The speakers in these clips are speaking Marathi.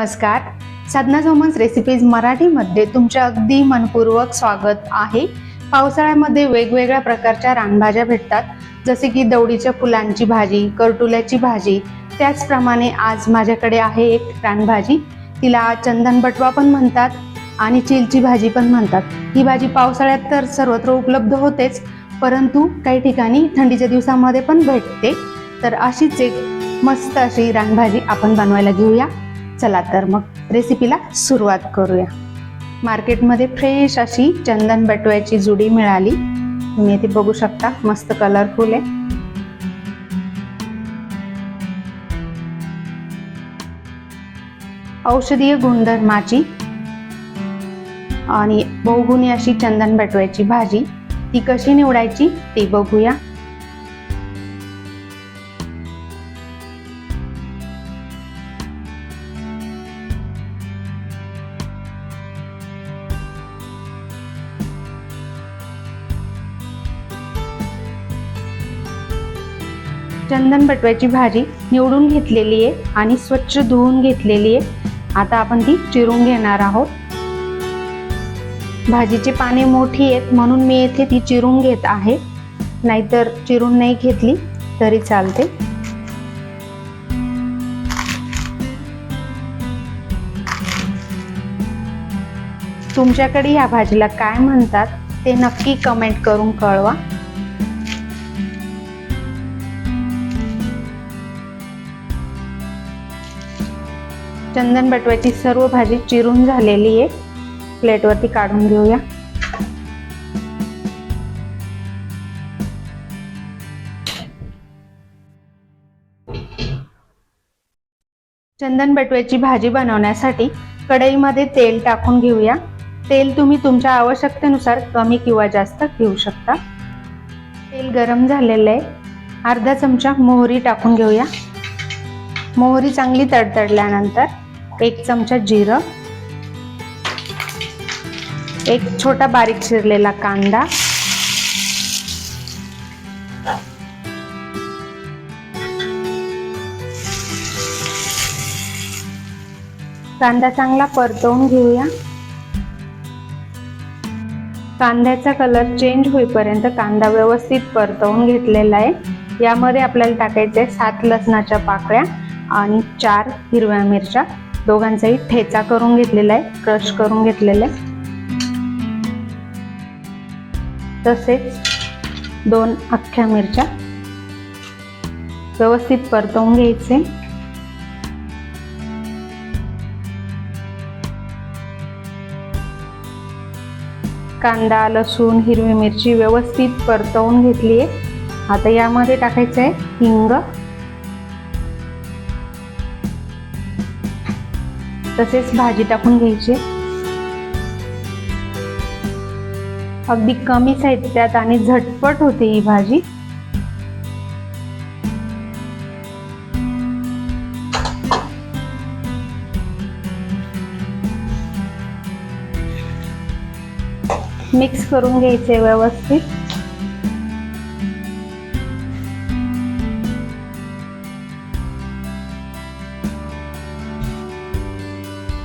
नमस्कार. साधना सोमन्स रेसिपीज मराठीमध्ये तुमचे अगदी मनपूर्वक स्वागत आहे. पावसाळ्यामध्ये वेगवेगळ्या प्रकारच्या रानभाज्या भेटतात. जसे की दवडीच्या फुलांची भाजी करटुल्याची भाजी. त्याचप्रमाणे आज माझ्याकडे आहे एक रानभाजी. तिला चंदन बटवा पण म्हणतात आणि चिलची भाजी पण म्हणतात. ही भाजी पावसाळ्यात तर सर्वत्र उपलब्ध होतेच परंतु काही ठिकाणी थंडीच्या दिवसामध्ये पण भेटते. तर अशीच एक मस्त अशी रानभाजी आपण बनवायला घेऊया. चला तर मग रेसिपीला सुरुवात करूया. मार्केटमध्ये फ्रेश अशी चंदन बटव्याची जुडी मिळाली. तुम्ही इथे बघू शकता मस्त कलरफुल आहे. औषधीय गुणधर्माची आणि बहुगुणी अशी चंदन बटव्याची भाजी ती कशी निवडायची ते बघूया. चंदन बटव्याची भाजी निवडून घेतलेली आहे आणि स्वच्छ धुवून घेतलेली आहे. आता आपण ती चिरून घेणार आहोत. भाजीची पाने मोठी आहेत म्हणून मी येथे ती चिरून घेत आहे. नाहीतर चिरून नाही घेतली तरी चालते. तुमच्याकडे या भाजीला काय म्हणतात ते नक्की कमेंट करून कळवा. चंदन बटव्याची सर्व भाजी चिरून झालेली आहे. प्लेटवरती काढून घेऊया. चंदन बटव्याची भाजी बनवण्यासाठी कढईमध्ये तेल टाकून घेऊया. तेल तुम्ही तुमच्या आवश्यकतेनुसार कमी किंवा जास्त घेऊ शकता. तेल गरम झालेलं आहे. अर्धा चमचा मोहरी टाकून घेऊया. मोहरी चांगली तडतडल्यानंतर एक चमचा जिरं एक छोटा बारीक चिरलेला कांदा कांदा चांगला परतवून घेऊया. कांद्याचा कलर चेंज होईपर्यंत कांदा व्यवस्थित परतवून घेतलेला आहे. यामध्ये आपल्याला टाकायचे सात लसणाच्या पाकळ्या आणि चार हिरव्या मिरच्या. दोघांचाही ठेचा करून घेतलेला आहे क्रश करून घेतलेला आहे. तसेच दोन अख्ख्या मिरच्या व्यवस्थित परतवून घ्यायचे. कांदा लसूण हिरवी मिरची व्यवस्थित परतवून घेतली आहे आता यामध्ये टाकायचं आहे हिंग तसेच भाजी टाकून घ्यायची. अगदी कमी साहित्यात आणि झटपट होते ही भाजी. मिक्स करून घ्यायचे व्यवस्थित.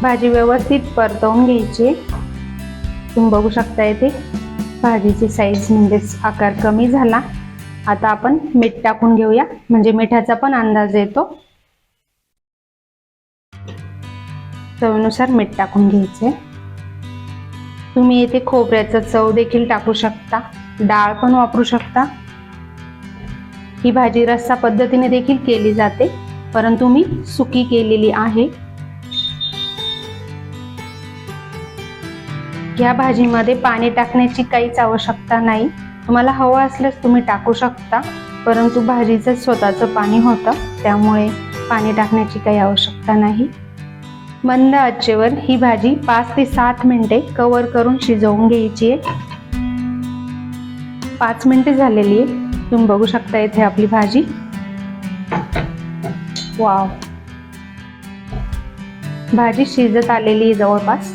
भाजी व्यवस्थित परतवून घ्यायची. तुम्ही बघू शकता येते भाजीची साईज म्हणजेच आकार कमी झाला. आता आपण मीठ टाकून घेऊया. म्हणजे मिठाचा पण अंदाज येतो. चवीनुसार मीठ टाकून घ्यायचे. तुम्ही येथे खोबऱ्याचं चव देखील टाकू शकता. डाळ पण वापरू शकता. ही भाजी रस्सा पद्धतीने देखील केली जाते. परंतु मी सुकी केलेली आहे. या भाजीमध्ये पाणी टाकण्याची काहीच आवश्यकता नाही. तुम्हाला हवं असल्यास तुम्ही टाकू शकता परंतु भाजीचं स्वतःचं पाणी होतं त्यामुळे पाणी टाकण्याची काही आवश्यकता नाही. मंद आचेवर ही भाजी पाच ते सात मिनिटे कवर करून शिजवून घ्यायची आहे. पाच मिनिटे झालेली आहे. तुम्ही बघू शकता इथे आपली भाजी. वाव! भाजी शिजत आलेली आहे जवळपास.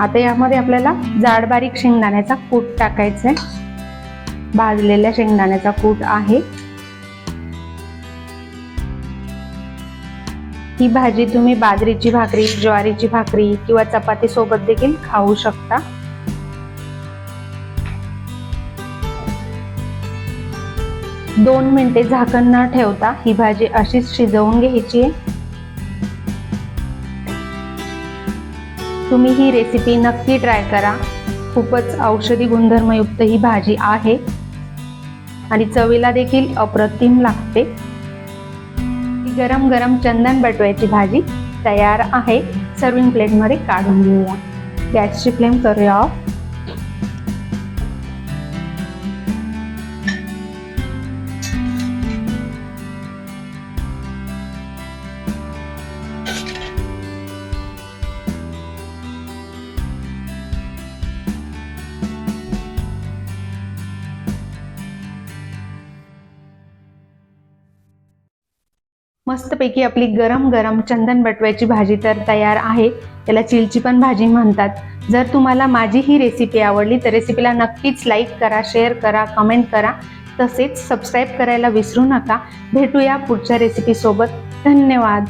आता यामध्ये आपल्याला जाड बारीक शेंगदाण्याचा कूट टाकायचा आहे. भाजलेल्या शेंगदाण्याचा कूट आहे. ही भाजी तुम्ही बाजरीची भाकरी ज्वारीची भाकरी किंवा चपाती सोबत देखील खाऊ शकता. दोन मिनिटे झाकण न ठेवता ही भाजी अशीच शिजवून घ्यायची आहे. तुम्ही ही रेसिपी नक्की ट्राय करा. खूपच औषधी गुणधर्मयुक्त ही भाजी आहे. आणि चवीला देखील अप्रतिम लागते. ही गरम गरम चंदन बटव्याची भाजी तयार आहे. सर्विंग प्लेटमध्ये काढून घेऊया. गॅसची फ्लेम करूया. ऑफ मस्तपैकी आपली गरम गरम चंदन बटव्याची भाजी तर तयार आहे. त्याला चिलची पण भाजी म्हणतात. जर तुम्हाला माझी ही रेसिपी आवडली तर रेसिपीला नक्कीच लाईक करा शेअर करा कमेंट करा. तसेच सबस्क्राईब करायला विसरू नका. भेटूया पुढच्या रेसिपीसोबत धन्यवाद.